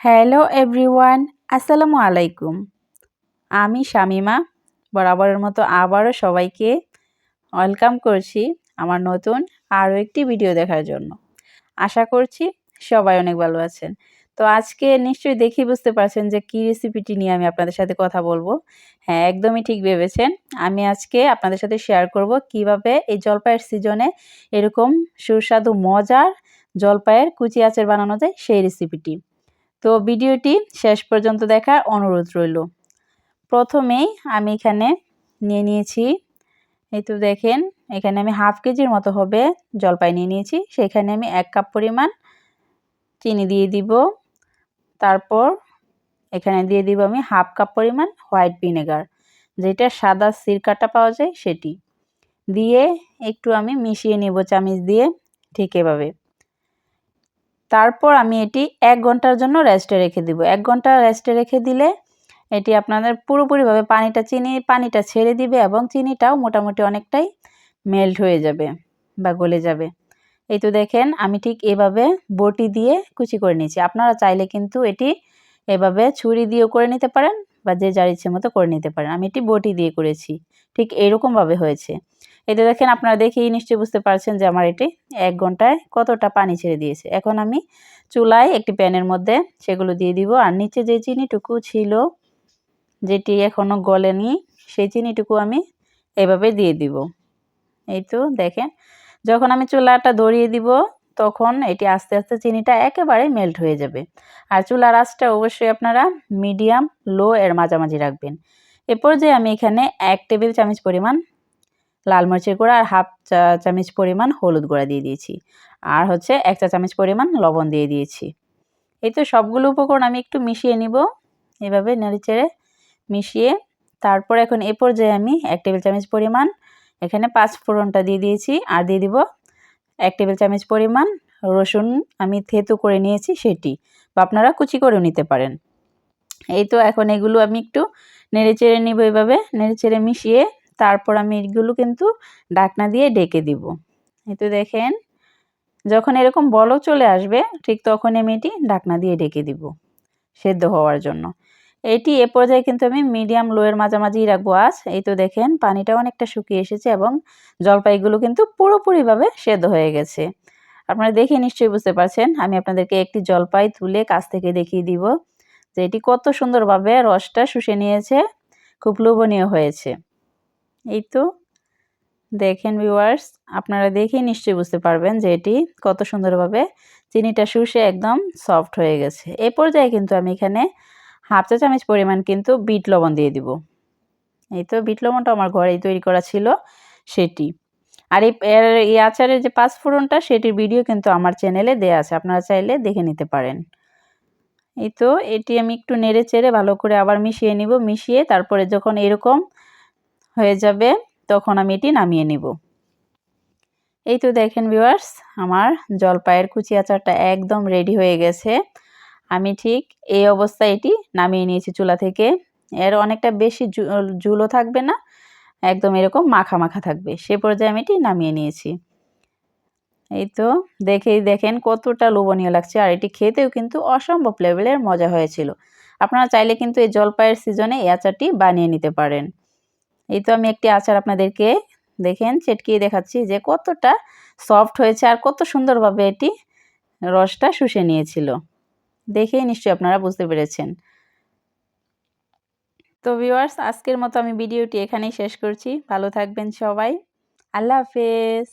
Hello everyone, আসসালামু আলাইকুম। আমি শামিমা, বরাবরের মতো আবারও সবাইকে ওয়েলকাম করছি আমার নতুন আরও একটি ভিডিও দেখার জন্য। আশা করছি সবাই অনেক ভালো আছেন। তো আজকে নিশ্চয়ই দেখি বুঝতে পারছেন যে কী রেসিপিটি নিয়ে আমি আপনাদের সাথে কথা বলব। হ্যাঁ একদমই ঠিক ভেবেছেন। আমি আজকে আপনাদের সাথে শেয়ার করব কীভাবে এই জলপাইয়ের সিজনে এরকম সুস্বাদু মজার জলপাইয়ের কুচি আচার বানানো যায় সেই রেসিপিটি। তো ভিডিওটি শেষ পর্যন্ত দেখার অনুরোধ রইল। প্রথমেই আমি এখানে নিয়ে নিয়েছি, এই তো দেখেন, এখানে আমি হাফ কেজির মতো হবে জলপাই নিয়ে নিয়েছি, সেখানে আমি এক কাপ পরিমাণ চিনি দিয়ে দিব। তারপর এখানে দিয়ে দিব আমি হাফ কাপ পরিমাণ হোয়াইট ভিনেগার, যেটা সাদা সিরকাটা পাওয়া যায় সেটি। দিয়ে একটু আমি মিশিয়ে নেব চামিচ দিয়ে, ঠিক এভাবে। তারপর আমি এটি এক ঘণ্টার জন্য রেস্টে রেখে দিব। এক ঘণ্টা রেস্টে রেখে দিলে এটি আপনাদের পুরোপুরিভাবে পানিটা চিনি, পানিটা ছেড়ে দিবে এবং চিনিটাও মোটামুটি অনেকটাই মেল্ট হয়ে যাবে বা গলে যাবে। এই তো দেখেন, আমি ঠিক এভাবে বটি দিয়ে কুচি করে নিয়েছি। আপনারা চাইলে কিন্তু এটি এভাবে ছুরি দিয়েও করে নিতে পারেন বা যে যার ইচ্ছে মতো করে নিতে পারেন। আমি এটি বটি দিয়ে করেছি। ঠিক এরকমভাবে হয়েছে। এতে দেখেন, আপনারা দেখেই নিশ্চয়ই বুঝতে পারছেন যে আমার এটি এক ঘন্টায় কতটা পানি ছেড়ে দিয়েছে। এখন আমি চুলায় একটি প্যানের মধ্যে সেগুলো দিয়ে দিব। আর নিচে যে চিনিটুকু ছিল, যেটি এখনও গলেনি, সেই চিনিটুকু আমি এভাবে দিয়ে দিব। এই তো দেখেন, যখন আমি চুলাটা ধরিয়ে দিব, তখন এটি আস্তে আস্তে চিনিটা একেবারে মেল্ট হয়ে যাবে। আর চুলার আঁচটা অবশ্যই আপনারা মিডিয়াম, লো এর মাঝামাঝি রাখবেন। এরপর যে আমি এখানে এক টেবিল চামচ পরিমাণ লাল মরিচের গুঁড়া আর হাফ চা, চামচ পরিমাণ হলুদ গুঁড়া দিয়ে দিয়েছি। আর হচ্ছে এক চা চামচ পরিমাণ লবণ দিয়ে দিয়েছি। এই তো সবগুলো উপকরণ আমি একটু মিশিয়ে নিব। এভাবে নেড়েচেড়ে মিশিয়ে তারপর এখন এ পর্যায়ে আমি এক টেবিল চামচ পরিমাণ এখানে পাঁচ ফোড়নটা দিয়ে দিয়েছি। আর দিয়ে দিব এক টেবিল চামচ পরিমাণ রসুন আমি থেতু করে নিয়েছি সেটি। বা আপনারা কুচি করেও নিতে পারেন। এই তো এখন এগুলো আমি একটু নেড়ে চেড়ে নিব এভাবে। নেড়ে চেড়ে মিশিয়ে তারপর আমি এগুলো কিন্তু ডাকনা দিয়ে ডেকে দিব। এই তো দেখেন, যখন এরকম বলক চলে আসবে, ঠিক তখন আমি এটি ডাকনা দিয়ে ডেকে দিব সেদ্ধ হওয়ার জন্য। এটি এ পর্যায়ে কিন্তু আমি মিডিয়াম লোয়ের মাঝামাঝি রাখব আজ। এই তো দেখেন পানিটা অনেকটা শুকিয়ে এসেছে এবং জলপাইগুলো কিন্তু পুরোপুরিভাবে সেদ্ধ হয়ে গেছে। আপনারা দেখে নিশ্চয়ই বুঝতে পারছেন, আমি আপনাদেরকে একটি জলপাই তুলে কাছ থেকে দেখিয়ে দিব যে এটি কত সুন্দরভাবে রসটা শুষে নিয়েছে, খুব লোভনীয় হয়েছে। এই তো দেখেন ভিউয়ার্স আপনারা দেখেই নিশ্চয়ই বুঝতে পারবেন যে এটি কত সুন্দরভাবে চিনিটা শুষে একদম সফট হয়ে গেছে। এ পর্যায়ে কিন্তু আমি এখানে হাফ চা চামচ পরিমাণ কিন্তু বিট লবণ দিয়ে দিব। এই তো বিট লবণটা আমার ঘরেই তৈরি করা ছিল সেটি। আর এই আচারের যে পাঁচফোড়নটা সেটির ভিডিও কিন্তু আমার চ্যানেলে দেওয়া আছে, আপনারা চাইলে দেখে নিতে পারেন। এই তো এটি আমি একটু নেড়ে চেড়ে ভালো করে আবার মিশিয়ে নিব, মিশিয়ে তারপরে যখন এরকম হয়ে যাবে, তখন আমি এটি নামিয়ে নিব। এই তো দেখেন ভিউয়ার্স আমার জলপাইয়ের কুচি আচারটা একদম রেডি হয়ে গেছে। আমি ঠিক এই অবস্থায় এটি নামিয়ে নিয়েছি চুলা থেকে। এর অনেকটা বেশি ঝুলো থাকবে না, একদম এরকম মাখা মাখা থাকবে। সে পর্যায়ে আমি এটি নামিয়ে নিয়েছি। এই তো দেখেই দেখেন কতটা লোভনীয় লাগছে, আর এটি খেতেও কিন্তু অসম্ভব লেভেলের মজা হয়েছিল। আপনারা চাইলে কিন্তু এই জলপাইয়ের সিজনে এই আচারটি বানিয়ে নিতে পারেন। এই তো আমি একটি আচার আপনাদেরকে দেখেন ছেটকিয়ে দেখাচ্ছি যে কতটা সফট হয়েছে আর কত সুন্দরভাবে এটি রসটা শুষে নিয়েছিল। দেখেই নিশ্চয়ই আপনারা বুঝতে পেরেছেন। তো ভিওয়ার্স আজকের মতো আমি ভিডিওটি এখানেই শেষ করছি। ভালো থাকবেন সবাই। আল্লাহ হাফেজ।